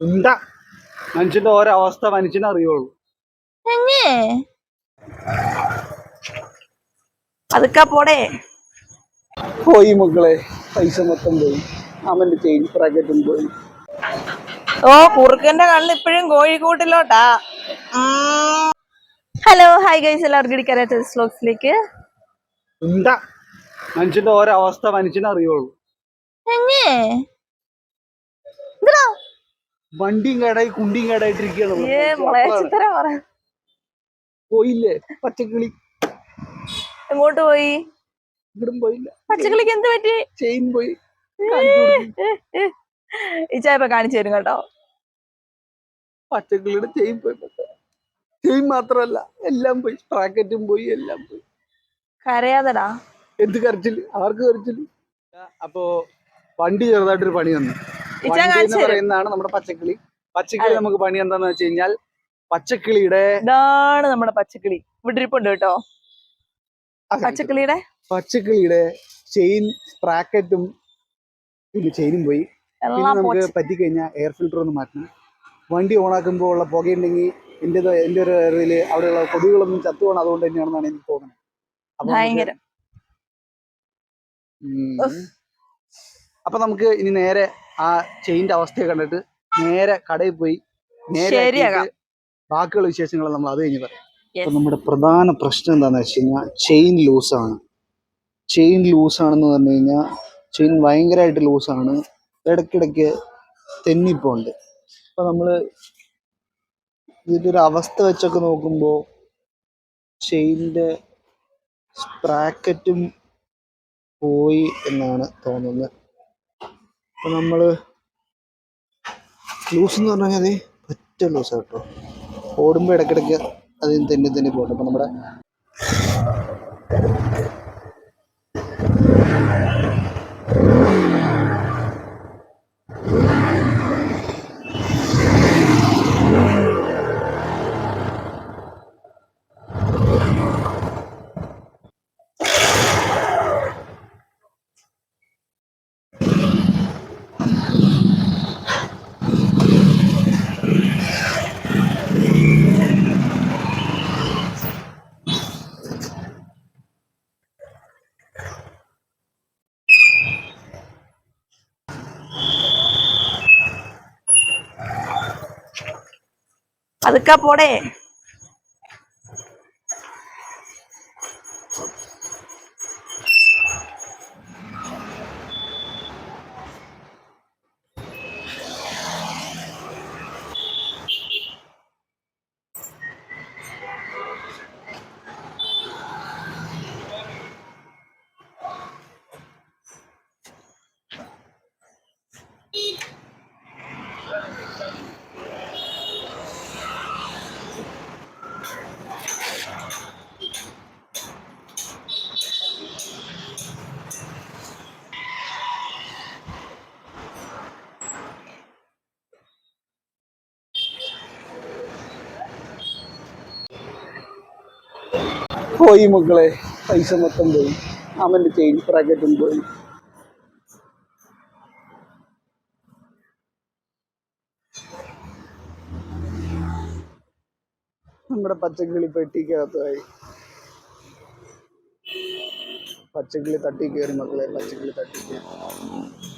എന്താ മനുഷ്യന്റെ ഓരോ അവസ്ഥ മനുഷ്യനെ അറിയുള്ളൂ. അതൊക്കെ പോടെ. പോയി മക്കളെ. പൈസ മൊത്തം പോയി. അവന്റെ ചെയിൻ പ്രാക്കറ്റും പോയി. ഓ കുറുക്കന്റെ കണ്ണിൽ ഇപ്പോഴും കോഴിക്കൂട്ടിലോട്ടാ. ഹലോ ഹായ് ഗൈസ് എല്ലാവർക്കും ഇടിക്കാരായിട്ട് സ്ലോക്സിലേക്ക് എന്താ മനുഷ്യന്റെ ഓരോ അവസ്ഥ മനുഷ്യനെ അറിയുള്ളൂ. എങ്ങേ? എന്തിനാ വണ്ടിയും കേടായി കുണ്ടിയും കേടായിട്ടിരിക്കുകയാണ്. പോയില്ലേ പച്ചക്കിളി? എങ്ങോട്ട് പോയി? ഇവിടും പോയില്ല. പച്ചക്കിളിക്ക് എന്ത് പറ്റി? ചെയിൻ പോയി. ഇച്ചായപ്പ കാണിച്ചു തരും കേട്ടോ. പച്ചക്കിളിയുടെ ചെയിൻ പോയി. ചെയിൻ മാത്രല്ല എല്ലാം പോയി. ബ്രാക്കറ്റും പോയി എല്ലാം പോയി. കരയാതടാ. എന്ത് കരച്ചിൽ? ആർക്ക് കരച്ചിൽ? അപ്പോ വണ്ടി ചെറുതായിട്ടൊരു പണി തന്നു പറയുന്നതാണ് നമ്മുടെ പച്ചക്കിളി. പച്ചക്കിളി നമുക്ക് പണി എന്താന്ന് വെച്ച് കഴിഞ്ഞാൽ പച്ചക്കിളിയുടെ ഇതാണ് നമ്മുടെ പച്ചക്കിളി. ഇവിടെ ഇരിപ്പുണ്ട് കേട്ടോ പച്ചക്കിളിയുടെ? പച്ചക്കിളിയുടെ ചെയിൻ സ്പ്രാക്കറ്റും പിന്നെ ചെയിനും പോയി. പിന്നെ നമുക്ക് പറ്റിക്കഴിഞ്ഞാൽ എയർ ഫിൽറ്റർ ഒന്ന് മാറ്റണം. വണ്ടി ഓണാക്കുമ്പോൾ ഉള്ള പുകയുണ്ടെങ്കിൽ എന്റെ എന്റെ ഒരു അറിവിൽ അവിടെയുള്ള കൊതുകുകളൊന്നും ചത്തുപോകണം. അതുകൊണ്ട് തന്നെയാണെന്നാണ് എനിക്ക് തോന്നുന്നത് ഭയങ്കര. അപ്പൊ നമുക്ക് ഇനി നേരെ ആ ചെയിന്റെ അവസ്ഥയെ കണ്ടിട്ട് നേരെ കടയിൽ പോയി നേരെ. ആക്കിയിട്ട് ബാക്കിയുള്ള വിശേഷങ്ങൾ നമ്മൾ അത് കഴിഞ്ഞ് പറയാം. അപ്പൊ നമ്മുടെ പ്രധാന പ്രശ്നം എന്താണെന്ന് വെച്ച് കഴിഞ്ഞാൽ ചെയിൻ ലൂസാണ് ചെയിൻ ലൂസാണെന്ന് പറഞ്ഞു കഴിഞ്ഞാൽ ചെയിൻ ഭയങ്കരമായിട്ട് ലൂസാണ് ഇടയ്ക്കിടയ്ക്ക് തെന്നിപ്പോണ്ട് അപ്പൊ നമ്മൾ ഇതിന്റെ ഒരു അവസ്ഥ വെച്ചൊക്കെ നോക്കുമ്പോൾ ചെയിന്റെ സ്പ്രാക്കറ്റും പോയി എന്നാണ് തോന്നുന്നത്. അപ്പൊ നമ്മൾ ലൂസ് എന്ന് പറഞ്ഞു കഴിഞ്ഞാൽ ഒറ്റ ലൂസ് കേട്ടോ ഓടുമ്പോൾ ഇടയ്ക്കിടയ്ക്ക് അതിന് തന്നെ തന്നെ പോകട്ടെ അപ്പോൾ നമ്മുടെ അതൊക്കെ പോടെ പോയി മക്കളെ. പൈസ മൊത്തം പോയി. അവന്റെ ചെയിൻ പ്രാക്കറ്റും പോയി. നമ്മുടെ പച്ചക്കിളി പെട്ടിക്കകത്തായി പച്ചക്കിളി തട്ടി കയറി മക്കളെ പച്ചക്കിളി തട്ടി കയറി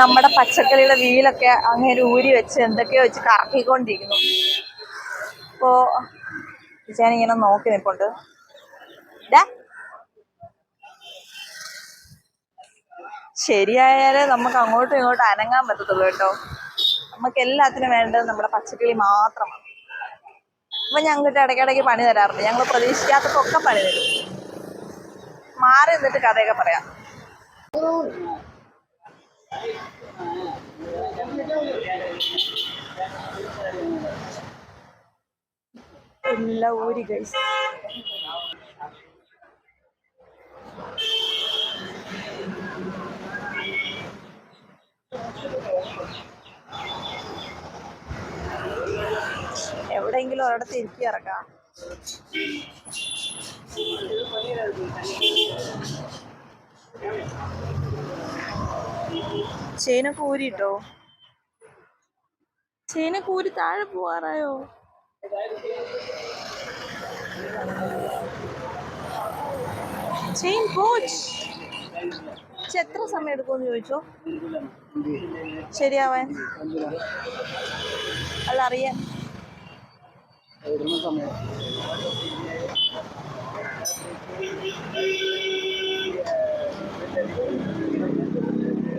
നമ്മുടെ പച്ചക്കറിയുടെ വീലൊക്കെ അങ്ങനെ ഊരി വെച്ച് എന്തൊക്കെയോ വെച്ച് കറക്കിക്കൊണ്ടിരിക്കുന്നു. അപ്പോ ഞാൻ ഇങ്ങനെ നോക്കി നിൽപ്പുണ്ട്. ശരിയായാലേ നമുക്ക് അങ്ങോട്ടും ഇങ്ങോട്ടും അനങ്ങാൻ പറ്റത്തുള്ളൂ കേട്ടോ. നമുക്ക് എല്ലാത്തിനും വേണ്ടത് നമ്മുടെ പച്ചക്കിളി മാത്രമാണ്. അപ്പൊ ഞങ്ങൾക്ക് ഇടയ്ക്കിടയ്ക്ക് പണി തരാറുണ്ട്. ഞങ്ങൾ പ്രതീക്ഷിക്കാത്തപ്പോ ഒക്കെ പണി തരും. മാറി നിന്നിട്ട് കഥയൊക്കെ പറയാം. എല്ലാം ഊരി ഗൈസ് എവിടെയെങ്കിലും ഒരിടത്ത് എനിക്ക് ഇറക്കാം ചെയിനൊക്കെ കൂരിട്ടോ? ചേന കൂരി താഴെ പോവാറായോ? ചെയിൻ കോച്ച് എത്ര സമയം എടുക്കുമെന്ന് ചോദിച്ചോ? ശരിയാവാൻ. അല്ല അറിയാൻ. സമയം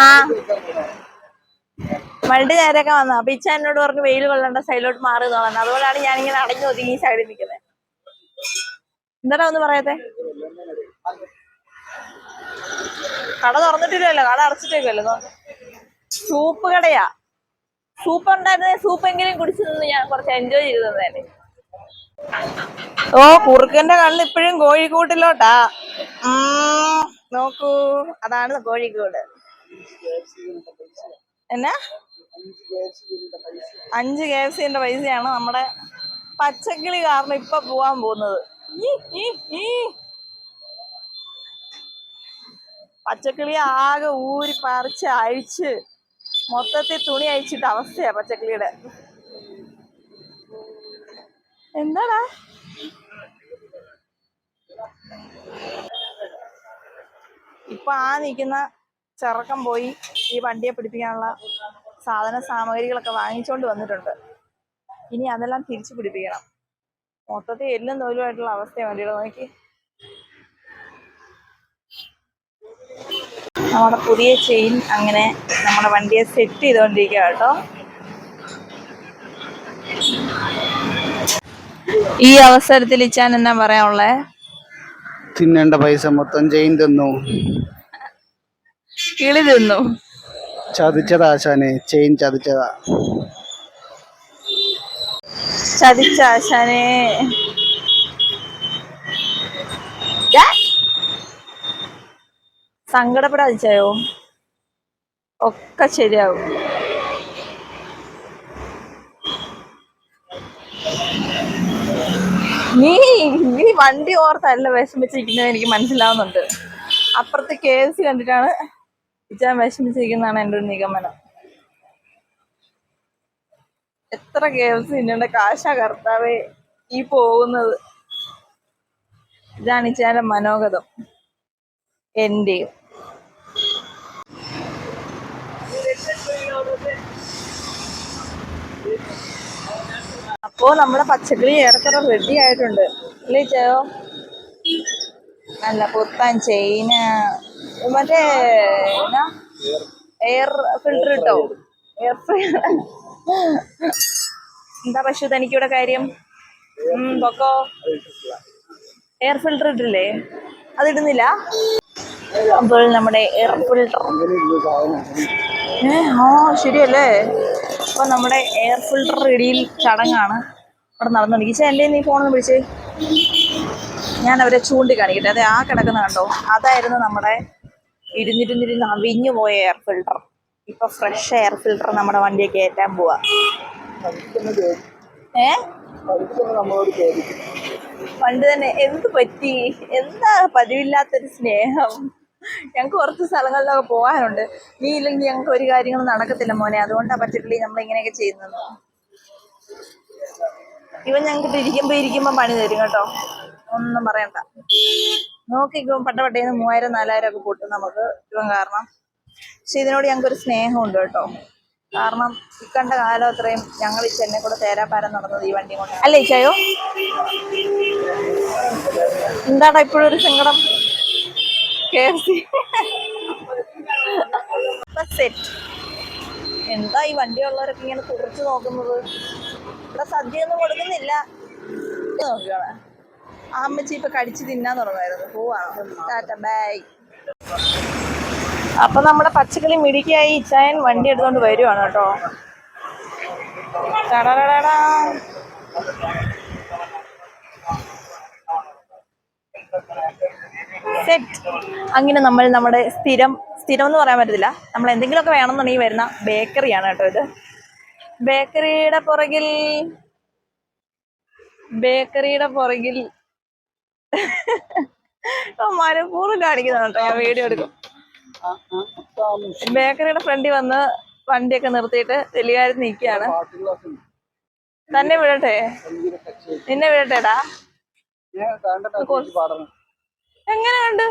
ആ. നേരൊക്കെ വന്നു ഇച്ച എന്നോട് പറഞ്ഞു വെയിൽ കൊള്ളേണ്ട സൈഡിലോട്ട് മാറി പറഞ്ഞു അതുകൊണ്ടാണ് ഞാൻ ഇങ്ങനെ അടഞ്ഞു ഒതുങ്ങി സൈഡിൽ നിൽക്കുന്നത് എന്താടാ ഒന്ന് പറയത്തെ? കട തുറന്നിട്ടില്ലല്ലോ. കട അടച്ചിട്ടില്ലല്ലോ സൂപ്പ് കടയാ. സൂപ്പ് ഉണ്ടായിരുന്നെ സൂപ്പ് എങ്കിലും കുടിച്ചു നിന്ന് ഞാൻ കുറച്ച് എൻജോയ് ചെയ്തു തന്നെ ഓ കുറുക്കന്റെ കണ്ണിൽ ഇപ്പോഴും കോഴിക്കൂട്ടിലോട്ടാ. നോക്കൂ. അതാണ് കോഴിക്കോട്. എന്നാ? അഞ്ച് കെ എഫ് സിന്റെ പൈസയാണ് നമ്മുടെ പച്ചക്കിളി കാരണം ഇപ്പൊ പോവാൻ പോകുന്നത്. പച്ചക്കിളി ആകെ ഊരി പറിച്ച് അഴിച്ച് മൊത്തത്തിൽ തുണി അഴിച്ചിട്ട് അവസ്ഥയാ പച്ചക്കിളിയുടെ. എന്താടാ? ഇപ്പൊ ആ നിൽക്കുന്ന ചെറുക്കം പോയി ഈ വണ്ടിയെ പിടിപ്പിക്കാനുള്ള സാധന സാമഗ്രികളൊക്കെ വാങ്ങിച്ചുകൊണ്ട് വന്നിട്ടുണ്ട്. ഇനി അതെല്ലാം തിരിച്ചു പിടിപ്പിക്കണം. മൊത്തത്തിൽ എല്ലും തോലുമായിട്ടുള്ള അവസ്ഥയാണ് വണ്ടിയുടെ നോക്കി. നമ്മുടെ പുതിയ ചെയിൻ അങ്ങനെ നമ്മുടെ വണ്ടിയെ സെറ്റ് ചെയ്തുകൊണ്ടിരിക്കുക കേട്ടോ. ഈ അവസരത്തിൽ ഇച്ചാൻ എന്നാ പറയാനുള്ളത് തിന്നേണ്ട പൈസ മൊത്തം ചെയിൻ തിന്നു. കിളി തിന്നു. ചതിച്ചതാ ആശാനെ ചെയിൻ ചതിച്ചതാ. ചതിച്ച ആശാനെ. സങ്കടപ്പെടാതിച്ചായോ ഒക്കെ ശരിയാവും. നീ നീ വണ്ടി ഓർത്തല്ല വിഷമിച്ചിരിക്കുന്നത് എനിക്ക് മനസ്സിലാവുന്നുണ്ട്. അപ്പുറത്തെ കെ എഫ് സി കണ്ടിട്ടാണ് ഇച്ചാൻ വിഷമിച്ചിരിക്കുന്നതാണ് എന്റെ ഒരു നിഗമനം. എത്ര കെ എഫ് സി കാശാ കർത്താവേ ഈ പോകുന്നത്? ഇതാണ് ഇച്ചാന്റെ മനോഗതം. എന്റെയും. അപ്പോ നമ്മുടെ പച്ചക്കറി ഏറെക്കുറെ റെഡി ആയിട്ടുണ്ട്. അല്ലേ ചയോ നല്ല പുത്താൻ ചെയിന് മറ്റേ എന്നാ? എയർ ഫിൽട്ടർ ഇട്ടോ? എയർ എന്താ പശു തനിക്കിവിടെ കാര്യം? പൊക്കോ. എയർ ഫിൽട്ടർ ഇട്ടില്ലേ? അതിടുന്നില്ല? അപ്പോൾ നമ്മുടെ എയർ ഫിൽട്ടർ ഏ ആ ശരിയല്ലേ? അപ്പൊ നമ്മുടെ എയർ ഫിൽട്ടർ ഇടിയിൽ ചടങ്ങാണ്. ഇവിടെ ഈച്ച എന്റെ നീ ഫോണൊന്ന് വിളിച്ചേ. ഞാൻ അവരെ ചൂണ്ടിക്കാണിക്കട്ടെ. അതെ ആ കിടക്കുന്ന കണ്ടോ? അതായിരുന്നു നമ്മുടെ ഇരുന്നിരുന്നിരുന്ന് അവിഞ്ഞു പോയ എയർ ഫിൽട്ടർ ഇപ്പൊ ഫ്രഷ് എയർ ഫിൽട്ടർ നമ്മുടെ വണ്ടിയെ കയറ്റാൻ പോവാ. ഏ? പണ്ട് തന്നെ എന്ത് പറ്റി? എന്താ പതിവില്ലാത്തൊരു സ്നേഹം? ഞങ്ങൾക്ക് കുറച്ച് സ്ഥലങ്ങളിലൊക്കെ പോകാനുണ്ട് നീ ഇല്ലെങ്കിൽ ഞങ്ങൾക്ക് ഒരു കാര്യങ്ങളും നടക്കത്തില്ല മോനെ. അതുകൊണ്ടാ പറ്റില്ലേ നമ്മൾ ഇങ്ങനെയൊക്കെ ചെയ്യുന്നത്? ഇവൻ ഞങ്ങൾക്ക് ഇരിക്കുമ്പോ ഇരിക്കുമ്പോ പണി തരും കേട്ടോ. ഒന്നും പറയണ്ട. നോക്കിക്കോ നിന്ന് മൂവായിരം നാലായിരം ഒക്കെ പൊട്ടും നമുക്ക് ഇവൻ കാരണം. പക്ഷെ ഇതിനോട് ഞങ്ങൾക്ക് ഒരു സ്നേഹമുണ്ട് കേട്ടോ. കാരണം ഇക്കണ്ട കാലം അത്രയും ഞങ്ങൾ ഈ ചെന്നെ കൂടെ തേരാപ്പാരം നടന്നത് ഈ വണ്ടി കൊണ്ട് അല്ലേ ചയോ എന്താടാ ഇപ്പോഴൊരു സങ്കടം? കെ എഫ് സി സെറ്റ് എന്താ ഈ വണ്ടിയുള്ളവരൊക്കെ ഇങ്ങനെ തുറച്ചു നോക്കുന്നത്? ഇവിടെ സദ്യ ഒന്നും കൊടുക്കുന്നില്ല നോക്കിയോളെ ആ അമ്മച്ചി ഇപ്പൊ കടിച്ച് തിന്നാൻ തുടങ്ങായിരുന്നു പോവാണ് ടാറ്റ ബൈ. അപ്പൊ നമ്മുടെ പച്ചക്കറി മിടിക്കായി ഇച്ചായൻ വണ്ടി എടുത്തോണ്ട് വരുവാണ് കേട്ടോ. സെറ്റ് അങ്ങനെ നമ്മൾ നമ്മുടെ സ്ഥിരം സ്ഥിരം എന്ന് പറയാൻ പറ്റത്തില്ല. നമ്മൾ എന്തെങ്കിലുമൊക്കെ വേണമെന്നുണ്ടെങ്കിൽ വരുന്ന ബേക്കറിയാണ് കേട്ടോ ഇത്. ബേക്കറിയുടെ പുറകിൽ ബേക്കറിയുടെ പുറകിൽ മരപ്പൂർവം കാണിക്കുന്നതാണ് കേട്ടോ. ഞാൻ വീഡിയോ എടുക്കും. ബേക്കറിയുടെ ഫ്രണ്ടിൽ വന്ന് വണ്ടിയൊക്കെ നിർത്തിയിട്ട് വലിയകാര്യം നിൽക്കുകയാണ്. തന്നെ വിടട്ടെ. നിന്നെ വിടട്ടെടാ. എങ്ങനെയുണ്ട്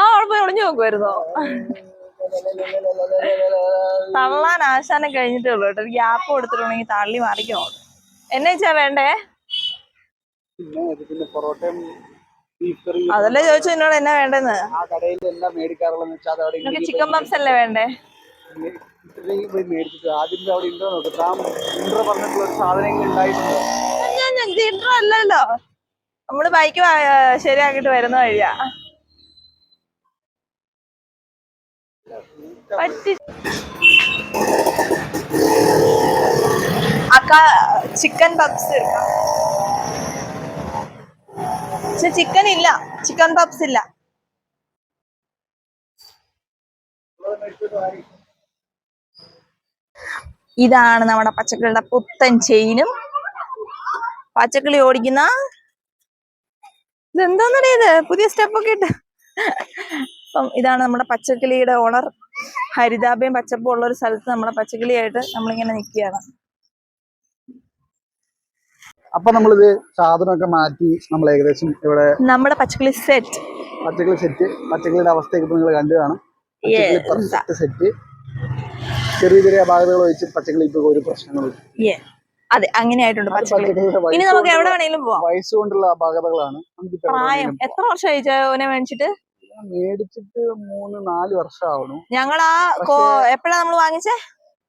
ആ പോയി ഒളിഞ്ഞു നോക്കുമായിരുന്നോ തള്ളാൻ ആശാനം കഴിഞ്ഞിട്ടേ ഉള്ളൂ കേട്ടോ. ഗ്യാപ്പ് കൊടുത്തിട്ടുണ്ടെങ്കിൽ തള്ളി മാറിക്കോ. എന്നെ വെച്ചാ വേണ്ടേ? പിന്നെ പൊറോട്ടയും ബീഫ് കറിയും അതല്ലേ ചോദിച്ചു എന്നോട് എന്നാ വേണ്ടെന്ന്? ആ കടയിൽ എല്ലാം മേടിക്കാറുള്ളതെന്ന് വെച്ചാൽ അത് അവിടെ ചിക്കൻ പപ്സ് അല്ലേ വേണ്ടേ? ഇത്രയും പോയി മേടിച്ചിട്ട് ആദ്യം അവിടെ ഉണ്ടോ നോക്ക്. ആ ഇൻട്രോ പറഞ്ഞിട്ടുള്ള ഒരു സാധനങ്ങൾ ഉണ്ടായിട്ടുണ്ടോ. ഞാൻ അല്ലല്ലോ. നമ്മൾ ബൈക്ക് ശരിയാക്കിട്ട് വരുന്ന വഴിയാ. പറ്റി. അക്ക ചിക്കൻ പപ്സ് പക്ഷെ ചിക്കൻ ഇല്ല. ചിക്കൻ പപ്സ് ഇല്ല. ഇതാണ് നമ്മുടെ പച്ചക്കറിയുടെ പുത്തൻ ചെയിനും. പച്ചക്കളി ഓടിക്കുന്ന ഇതെന്താന്നറിയ ഇത്? പുതിയ സ്റ്റെപ്പൊക്കെ ഇട്ട്. അപ്പം ഇതാണ് നമ്മുടെ പച്ചക്കിളിയുടെ ഓണർ ഹരിതാപയും പച്ചപ്പും ഉള്ള ഒരു സ്ഥലത്ത് നമ്മുടെ പച്ചക്കിളിയായിട്ട് നമ്മളിങ്ങനെ നിൽക്കുകയാണ്. അപ്പൊ നമ്മളിത് സാധനമൊക്കെ മാറ്റി നമ്മൾ ഏകദേശം ഇവിടെ നമ്മുടെ പച്ചക്കളി സെറ്റ് പച്ചക്കറി സെറ്റ് പച്ചക്കറിയുടെ അവസ്ഥയൊക്കെ നിങ്ങൾ കണ്ടു കാണും സെറ്റ് ചെറിയ ചെറിയ അപാകതകൾ വെച്ച് പച്ചക്കറി ഇപ്പൊ ഒരു പ്രശ്നങ്ങളും അതെ അങ്ങനെയായിട്ടുണ്ട് പച്ചക്കിളി. ഇനി നമുക്ക് എവിടെ വേണേലും പോവാം. വയസ്സ് അപാകതകളാണ്. പ്രായം. എത്ര വർഷം ചോദിച്ചോനെ മേടിച്ചിട്ട്. മേടിച്ചിട്ട് മൂന്ന് നാല് വർഷം ആവണു ഞങ്ങൾ ആ എപ്പോഴാ നമ്മൾ വാങ്ങിച്ചേ?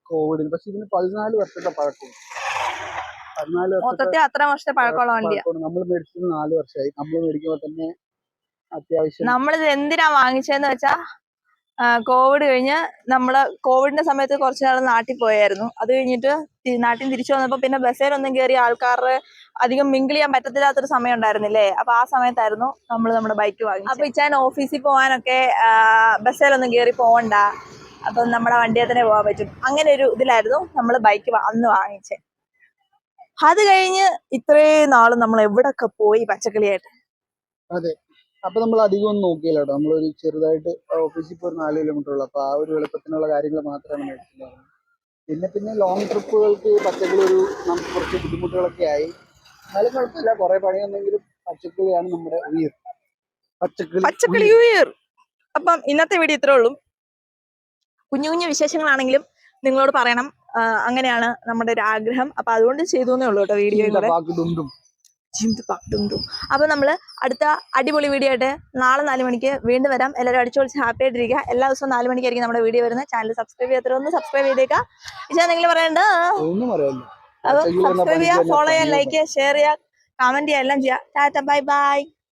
കോവിഡിന് പക്ഷെ ഇതിന് പതിനാല് വർഷത്തെ പഴക്കം. മൊത്തത്തിൽ അത്ര വർഷത്തെ പഴക്കമുള്ള വണ്ടിയാ. നമ്മൾ മേടിച്ചത് നാല് വർഷമായി. നമ്മൾ മേടിക്കുമ്പോ തന്നെ അത്യാവശ്യം നമ്മളിത് എന്തിനാ വാങ്ങിച്ചതെന്ന് വെച്ചാ കോവിഡ് കഴിഞ്ഞ് നമ്മൾ കോവിഡിന്റെ സമയത്ത് കുറച്ച് നാൾ നാട്ടിൽ പോയായിരുന്നു. അത് കഴിഞ്ഞിട്ട് തി- നാട്ടിൽ തിരിച്ചു വന്നപ്പോ പിന്നെ ബസ്സിലൊന്നും കയറി ആൾക്കാരുടെ അധികം മിങ്കിൾ ചെയ്യാൻ പറ്റത്തില്ലാത്തൊരു സമയം ഉണ്ടായിരുന്നില്ലേ? അപ്പൊ ആ സമയത്തായിരുന്നു നമ്മൾ നമ്മുടെ ബൈക്ക് വാങ്ങി അപ്പൊ ഇച്ചാൻ ഓഫീസിൽ പോകാനൊക്കെ ബസ്സിലൊന്നും കയറി പോകണ്ട അപ്പം നമ്മുടെ വണ്ടിയെ തന്നെ പോകാൻ പറ്റും. അങ്ങനെ ഒരു ഇതിലായിരുന്നു നമ്മൾ ബൈക്ക് അന്ന് വാങ്ങിച്ചത്. അത് കഴിഞ്ഞ് ഇത്രയും നാൾ നമ്മൾ എവിടൊക്കെ പോയി പച്ചക്കറിയായിട്ട് അതെ. അപ്പൊ നമ്മൾ അധികം ഒന്നും നോക്കിയില്ല കേട്ടോ. നമ്മളൊരു ചെറുതായിട്ട് ഓഫീസിൽ ഒരു നാല് കിലോമീറ്റർ ഉള്ളു. അപ്പൊ ആ ഒരു എളുപ്പത്തിനുള്ള കാര്യങ്ങൾ മാത്രമാണ് മേടിച്ചിട്ടുണ്ടായിരുന്നത്. പിന്നെ പിന്നെ ലോങ് ട്രിപ്പുകൾക്ക് പച്ചക്കറി ഒരു നമുക്ക് കുറച്ച് ബുദ്ധിമുട്ടുകളൊക്കെ ആയി. എന്നാലും കുഴപ്പമില്ല. കുറെ പണിയൊന്നെങ്കിലും പച്ചക്കറിയാണ് നമ്മുടെ ഉയർ. പച്ചക്കറി പച്ചക്കറി ഉയർ. അപ്പം ഇന്നത്തെ വീഡിയോ ഇത്രേ ഉള്ളൂ. കുഞ്ഞു കുഞ്ഞു വിശേഷങ്ങളാണെങ്കിലും നിങ്ങളോട് പറയണം. അങ്ങനെയാണ് നമ്മുടെ ഒരു ആഗ്രഹം. അപ്പൊ അതുകൊണ്ട് ചെയ്തു എന്നേ ഉള്ളൂ കേട്ടോ വീഡിയോ അപ്പൊ നമ്മൾ അടുത്ത അടിപൊളി വീഡിയോ ആയിട്ട് നാളെ നാല് മണിക്ക് വീണ്ടും വരാം. എല്ലാവരും അടിച്ചു പൊളിച്ച് ഹാപ്പി ആയിട്ടിരിക്കുക. എല്ലാ ദിവസവും നാല് മണിക്കായിരിക്കും നമ്മുടെ വീഡിയോ വരുന്നത്. ചാനൽ സബ്സ്ക്രൈബ് ചെയ്യാത്തവർ ഒന്ന് സബ്സ്ക്രൈബ് ചെയ്തേക്കാം. ഇച്ചാ എന്തെങ്കിലും പറയണ്ട അപ്പൊ സബ്സ്ക്രൈബ് ചെയ്യുക ഫോളോ ചെയ്യുക ലൈക്ക് ചെയ്യുക ഷെയർ ചെയ്യുക കമന്റ് ചെയ്യുക എല്ലാം ചെയ്യുക. Tata bye bye.